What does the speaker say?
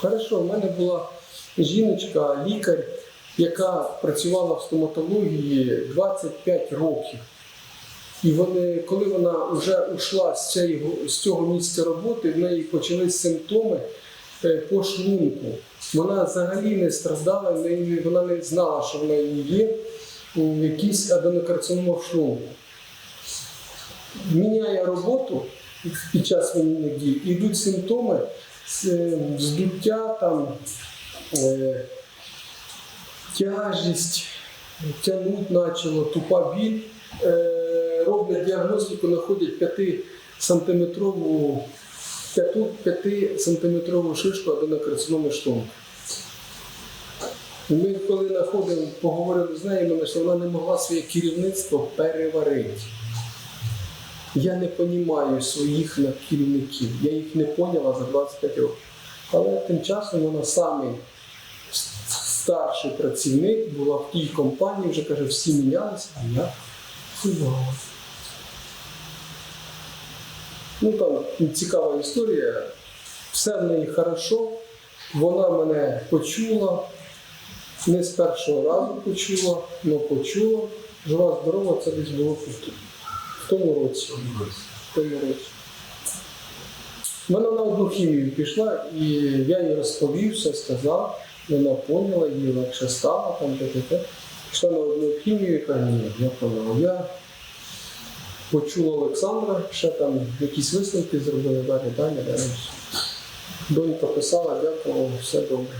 Хорошо, в мене була жіночка, лікар, яка працювала в стоматології 25 років. І вони, коли вона вже ушла з, цього місця роботи, в неї почались симптоми е, по шлунку. Вона взагалі не страждала, вона не знала, що в неї є якийсь аденокарцинома в шлунку. Міняє роботу під час воєнних дій, йдуть симптоми здуття, там, е, тяжість, тягнуть почало, тупа біль. Е, роблять діагностику, знаходять 5-сантиметрову 5-сантиметрову шишку аденокарциноми. І Ми коли знаходили, поговорили з нею, що вона не могла своє керівництво переварити. Я не розумію своїх керівників, я їх не поняла за 25 років. Але тим часом вона самий старший працівник була в тій компанії, вже каже, всі мінялися, а я фувала. Ну там цікава історія. Все в неї хорошо. Вона мене почула. Не з першого разу почула, але почула. Жива здорова, це десь було в в тому році. Тому році. Вона на одну хімію пішла, і я їй розповів, все сказав. Вона поняла, їй легше стало, там таке. Пішла на одну хімію і каже, ні, я поняла. Я почула Олександра, ще там якісь висновки зробили далі, далі, далі. Донька писала, дякувала, все добре.